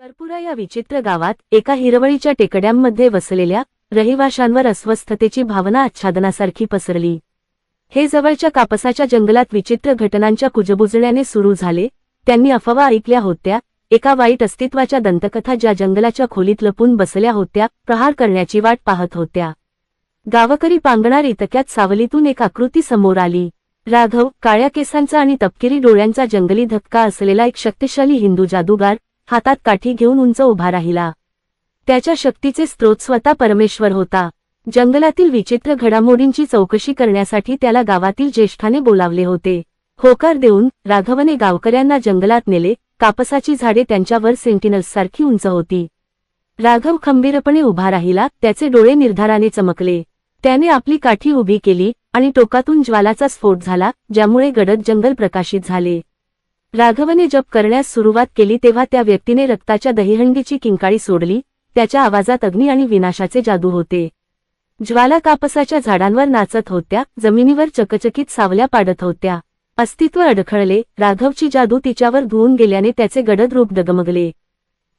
कर्पुरा या विचित्र गावात एका हिरवळीच्या टेकड्यांमध्ये वसलेल्या रहिवाशांवर अस्वस्थतेची भावना आच्छादनासारखी पसरली. हे जवळच्या कापसाच्या जंगलात विचित्र घटनांच्या कुजबुजण्याने सुरू झाले. त्यांनी अफवा ऐकल्या होत्या. एका वाईट अस्तित्वाच्या दंतकथा ज्या जंगलाच्या खोलीत लपून बसल्या होत्या प्रहार करण्याची वाट पाहत होत्या. गावकरी पांगणार इतक्यात सावलीतून एक आकृती समोर आली. राघव काळ्या केसांचा आणि तपकिरी डोळ्यांचा जंगली धक्का असलेला एक शक्तिशाली हिंदू जादूगार हातात काठी घेऊन उंच उभा राहिला. त्याच्या शक्तीचे स्त्रोत स्वतः परमेश्वर होता. जंगलातील विचित्र घडामोडींची चौकशी करण्यासाठी त्याला गावातील ज्येष्ठाने बोलावले होते. होकार देऊन राघवने गावकऱ्यांना जंगलात नेले कापसाची झाडे त्यांच्यावर सेंटिनल्ससारखी उंच होती. राघव खंबीरपणे उभा राहिला त्याचे डोळे निर्धाराने चमकले. त्याने आपली काठी उभी केली आणि टोकातून ज्वालाचा स्फोट झाला ज्यामुळे गडद जंगल प्रकाशित झाले. राघवने जप करण्यास सुरुवात केली तेव्हा त्या व्यक्तीने रक्ताच्या दहीहंडीची किंकाळी सोडली त्याच्या आवाजात अग्नी आणि विनाशाचे जादू होते. ज्वाला कापसाच्या झाडांवर नाचत होत्या जमिनीवर चकचकीत सावल्या पाडत होत्या. अस्तित्व अडखळले राघवची जादू तिच्यावर धुवून गेल्याने त्याचे गडद रूप डगमगले.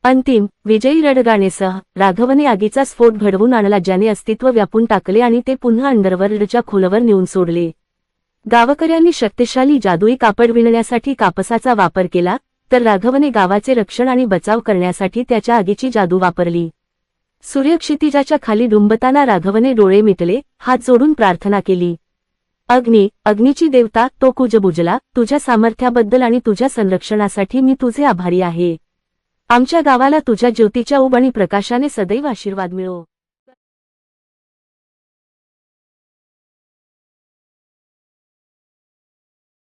अंतिम विजयी रडगाणेसह राघवने आगीचा स्फोट घडवून आणला ज्याने अस्तित्व व्यापून टाकले आणि ते पुन्हा अंडरवर्ल्डच्या खोलवर नेऊन सोडले. गावकऱ्यांनी शक्तिशाली जादुई कापड विणण्यासाठी कापसाचा वापर केला तर राघवने गावाचे रक्षण आणि बचाव करण्यासाठी त्याच्या आगीची जादू वापरली. सूर्यक्षितिजाच्या खाली डुंबताना राघवने डोळे मिटले हात जोडून प्रार्थना केली. अग्नी अग्नीची देवता तो कुज बुजला तुझ्या सामर्थ्याबद्दल आणि तुझ्या संरक्षणासाठी मी तुझे आभारी आहे. आमच्या गावाला तुझ्या ज्योतीच्या उब आणि प्रकाशाने सदैव आशीर्वाद मिळो.